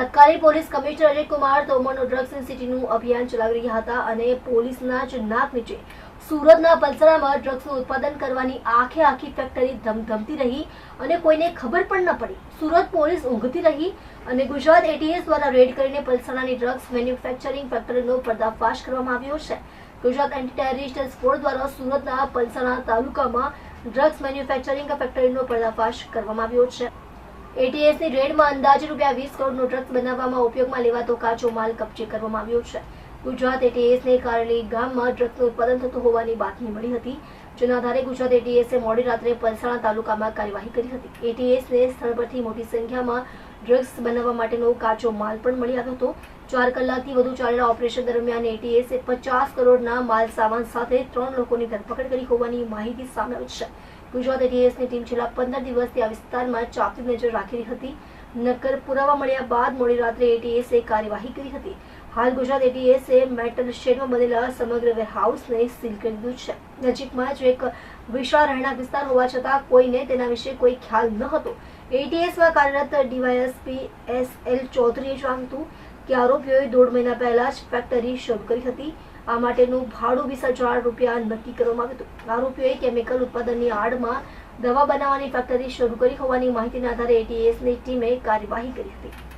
તત્કાલીન police commissioner Ajay Kumar તોમરનો drugs in સિટીનું અભિયાન ચલાવી રહ્યા હતા અને પોલીસના જ નાક નીચે સુરતના પલસાણામાં ડ્રગ્સનું ઉત્પાદન કરવાની આખે આખી ફેક્ટરી ધમધમતી રહી અને કોઈને ખબર પણ ન પડી. સુરત પોલીસ ઊંઘતી રહી અને ગુજરાત એટીએસ દ્વારા રેડ કરીને પલસાડાની ડ્રગ્સ મેન્યુફેક્ચરિંગ ફેક્ટરીનો પર્દાફાશ કરવામાં આવ્યો છે. ગુજરાત એન્ટી ટેરરિસ્ટ સ્કોડ દ્વારા સુરતના પલસાણા તાલુકામાં ડ્રગ્સ મેન્યુફેક્ચરિંગ ફેક્ટરીનો પર્દાફાશ કરવામાં આવ્યો છે. એટીએસની રેડમાં અંદાજે રૂપિયા વીસ કરોડનો ડ્રગ્સ બનાવવામાં ઉપયોગમાં લેવાતો કાચો માલ કબજે કરવામાં આવ્યો છે. ગુજરાત એટીએસને કારેલી ગામમાં ડ્રગ્સનું ઉત્પાદન થતું હોવાની બાતમી મળી હતી, જેના આધારે ગુજરાત એટીએસે મોડી રાત્રે પલસાણા તાલુકામાં કાર્યવાહી કરી હતી. એટીએસને સ્થળ પરથી મોટી સંખ્યામાં ડ્રગ્સ બનાવવા માટેનો કાચો માલ પણ મળી આવ્યો હતો. ચાર કલાકથી વધુ ચાલેલા ઓપરેશન દરમિયાન એટીએસે પચાસ કરોડના માલ સામાન સાથે ત્રણ લોકોની ધરપકડ કરી હોવાની માહિતી સામે આવી છે. ગુજરાત એટીએસની ટીમ છેલ્લા પંદર દિવસથી આ વિસ્તારમાં ચાંપતી નજર રાખી હતી. નક્કર પુરાવા મળ્યા બાદ મોડી રાત્રે એટીએસે કાર્યવાહી કરી હતી. હાલ ગુજરાત એટીએસએ મેટલ શેડમાં બનેલા સમગ્ર વેરહાઉસને સીલ કરી દીધું છે. નજીકમાં જ એક વિશાળ રહેણાંક વિસ્તાર હોવા છતાં કોઈને તેના વિશે કોઈ ખ્યાલ ન હતો. એટીએસમાં કાર્યરત ડીવાયએસપી એસ એલ ચૌધરીએ જાણતું કે આરોપીઓએ દોઢ મહિના પહેલા જ ફેક્ટરી શરૂ કરી હતી. આ માટેનું ભાડું વીસ હજાર રૂપિયા નક્કી કરવામાં આવ્યું હતું. આરોપીઓએ કેમિકલ ઉત્પાદનની આડમાં દવા બનાવવાની ફેક્ટરી શરૂ કરી હોવાની માહિતીના આધારે એટીએસની ટીમે કાર્યવાહી કરી હતી.